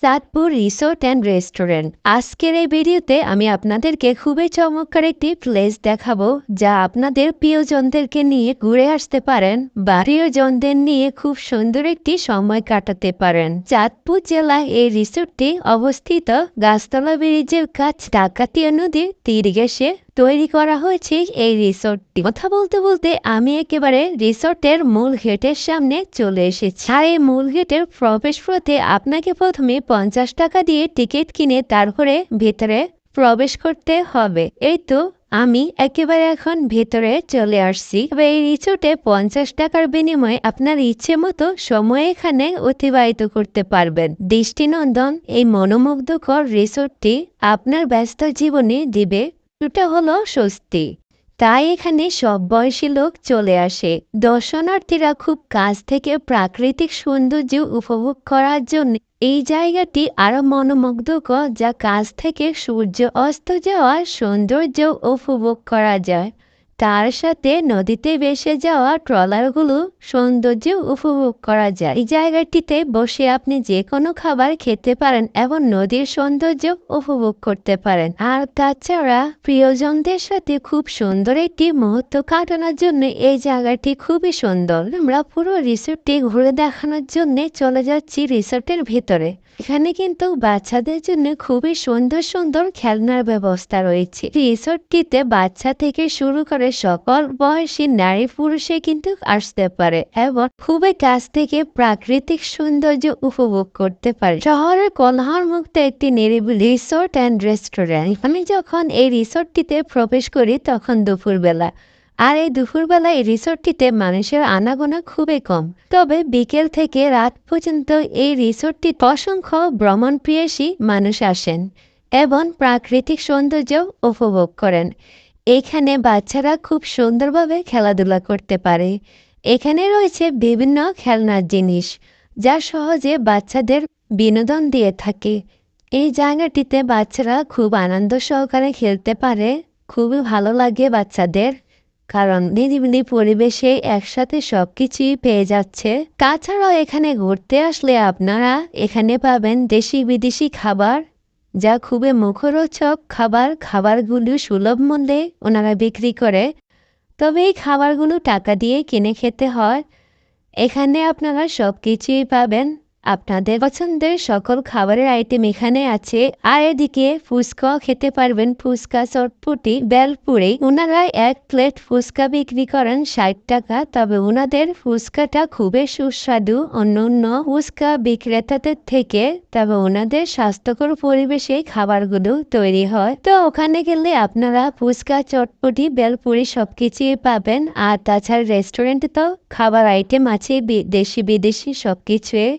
Sadpur resort and restaurant. আজকের এই ভিডিওতে আমি আপনাদেরকে খুবই চমৎকার একটি প্লেস দেখাবো, যা আপনাদের প্রিয়জনদেরকে নিয়ে ঘুরে আসতে পারেন বা প্রিয়জনদের নিয়ে খুব সুন্দর একটি সময় কাটাতে পারেন। চাঁদপুর জেলায় এই রিসোর্টটি অবস্থিত গাছতলা ব্রিজের কাছ ডাকাতিয়া নদীর তীর ঘেঁষে। তৈরি করা হয়েছে এই রিসোর্টটি। কথা বলতে বলতে আমি একেবারে রিসোর্টের মূল গেটের সামনে চলে এসেছি। আর এই মূল গেটের প্রবেশ পথে আপনাকে প্রথমে পঞ্চাশ টাকা দিয়ে টিকিট কিনে তারপরে ভেতরে প্রবেশ করতে হবে। এই তো আমি একেবারে এখন ভেতরে চলে আসছি। তবে এই রিসোর্টে পঞ্চাশ টাকার বিনিময়ে আপনার ইচ্ছে মতো সময় এখানে অতিবাহিত করতে পারবেন। দৃষ্টিনন্দন, এই মনোমুগ্ধকর রিসোর্টটি আপনার ব্যস্ত জীবনে দিবে এটা হলো স্বস্তি। তাই এখানে সব বয়সী লোক চলে আসে। দর্শনার্থীরা খুব কাছ থেকে প্রাকৃতিক সৌন্দর্য উপভোগ করার জন্য এই জায়গাটি আরও মনোমুগ্ধকর যা কাছ থেকে সূর্য অস্ত যাওয়ার সৌন্দর্য উপভোগ করা যায়। তার সাথে নদীতে ভেসে যাওয়া ট্রলারগুলো সৌন্দর্য উপভোগ করা যায়। এই জায়গাটিতে বসে আপনি যে কোনো খাবার খেতে পারেন এবং নদীর সৌন্দর্য উপভোগ করতে পারেন। আর তাছাড়া প্রিয়জনদের সাথে খুব সুন্দর একটি মুহূর্ত কাটানোর জন্য এই জায়গাটি খুবই সুন্দর। আমরা পুরো রিসোর্টটি ঘুরে দেখানোর জন্য চলে যাচ্ছি রিসোর্টের ভিতরে। এখানে কিন্তু বাচ্চাদের জন্য খুবই সুন্দর সুন্দর খেলনার ব্যবস্থা রয়েছে। রিসোর্টটিতে বাচ্চা থেকে শুরু করে সকল বয়সী নারী পুরুষে কিন্তু আসতে পারে এবং খুবই কাছ থেকে প্রাকৃতিক সৌন্দর্য উপভোগ করতে পারে। শহরের কোলাহল মুক্ত একটি নিরিবিলি রিসোর্ট অ্যান্ড রেস্টুরেন্ট। আমি যখন এই রিসোর্টটিতে প্রবেশ করি তখন দুপুরবেলা। আর এই দুপুরবেলা এই রিসোর্টটিতে মানুষের আনাগোনা খুবই কম। তবে বিকেল থেকে রাত পর্যন্ত এই রিসোর্টটি অসংখ্য ভ্রমণ প্রিয়সী মানুষ আসেন এবং প্রাকৃতিক সৌন্দর্য উপভোগ করেন। এখানে বাচ্চারা খুব সুন্দরভাবে খেলাধুলা করতে পারে। এখানে রয়েছে বিভিন্ন খেলনার জিনিস, যা সহজে বাচ্চাদের বিনোদন দিয়ে থাকে। এই জায়গাটিতে বাচ্চারা খুব আনন্দ সহকারে খেলতে পারে খুবই ভালো লাগে বাচ্চাদের, কারণ নিরিবিলি পরিবেশে একসাথে সব কিছুই পেয়ে যাচ্ছে। তাছাড়াও এখানে ঘুরতে আসলে আপনারা এখানে পাবেন দেশি বিদেশি খাবার যা খুবই মুখরোচক খাবার, খাবারগুলো সুলভ মূল্যে ওনারা বিক্রি করে। তবে এই খাবারগুলো টাকা দিয়ে কিনে খেতে হয়। এখানে আপনারা সব কিছুই পাবেন। আপনাদের পছন্দের সকল খাবারের আইটেম এখানে আছে। আর এদিকে ফুচকা খেতে পারবেন ফুচকা চটপটি। বেলপুরি ওনারা এক প্লেট ফুচকা বিক্রি করেন ষাট টাকা। তবে ওনাদের ফুচকাটা খুবই সুস্বাদু অন্য অন্য ফুচকা বিক্রেতাদের থেকে। তবে ওনাদের স্বাস্থ্যকর পরিবেশে খাবারগুলো তৈরি হয়। তো ওখানে গেলে আপনারা ফুচকা, চটপটি, বেলপুরি সবকিছুই পাবেন। আর তাছাড়া রেস্টুরেন্টে তো খাবার আইটেম আছে দেশি বিদেশি সবকিছুই।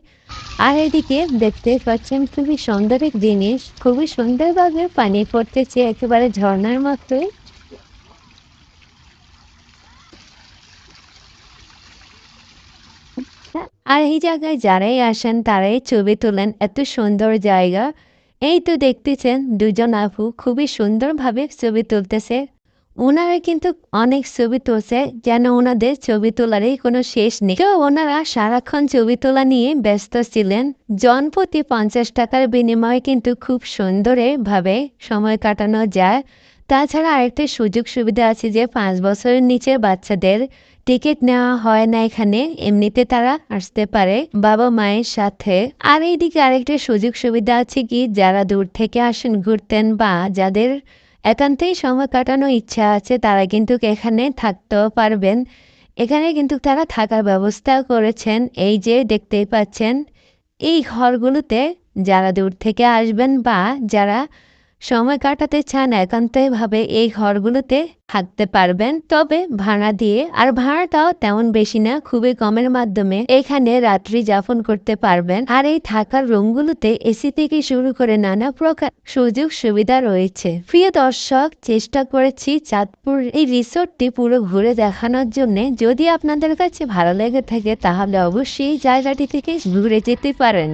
আর এদিকে দেখতে পাচ্ছেন খুবই সুন্দর এক জিনিস। খুবই সুন্দরভাবে পানি পড়তেছে, একেবারে ঝর্ণার মতোই। আর এই জায়গায় যারাই আসেন, তারাই ছবি তোলেন, এত সুন্দর জায়গা। এই তো দেখতেছেন দুজন আপু, খুবই সুন্দরভাবে ছবি তুলতেছে। ওনারা কিন্তু অনেক ছবি তুলছে, যেন ওনাদের ছবি তোলারই কোনো শেষ নেই। তো ওনারা সারাক্ষণ ছবি তোলা নিয়ে ব্যস্ত ছিলেন। জনপ্রতি পঞ্চাশ টাকার বিনিময়ে কিন্তু খুব সুন্দরে ভাবে সময় কাটানো যায়। তাছাড়া আরেকটা সুযোগ সুবিধা আছে যে, পাঁচ বছরের নিচে বাচ্চাদের টিকিট নেওয়া হয় না এখানে, এমনিতে তারা আসতে পারে বাবা মায়ের সাথে। আর এইদিকে আরেকটা সুযোগ সুবিধা আছে কি, যারা দূর থেকে আসেন ঘুরতেন বা যাদের একান্তেই সময় কাটানোর ইচ্ছা আছে, তারা কিন্তু এখানে থাকতেও পারবেন। এখানে কিন্তু তারা থাকার ব্যবস্থা করেছেন। এই যে দেখতেই পাচ্ছেন, এই ঘরগুলোতে যারা দূর থেকে আসবেন বা যারা সময় কাটাতে চান, একান্তভাবে এই ঘরগুলোতে থাকতে পারবেন। তবে ভাড়া দিয়ে, আর ভাড়াটাও তেমন বেশি না, খুবই কমের মাধ্যমে এখানে রাত্রি যাপন করতে পারবেন। আর এই থাকার রুমগুলোতে এসি থেকে শুরু করে নানা প্রকার সুযোগ সুবিধা রয়েছে। প্রিয় দর্শক, চেষ্টা করেছি চাঁদপুর এই রিসোর্টটি পুরো ঘুরে দেখানোর জন্য। যদি আপনাদের কাছে ভালো লেগে থাকে, তাহলে অবশ্যই জায়গাটি থেকে ঘুরে যেতে পারেন।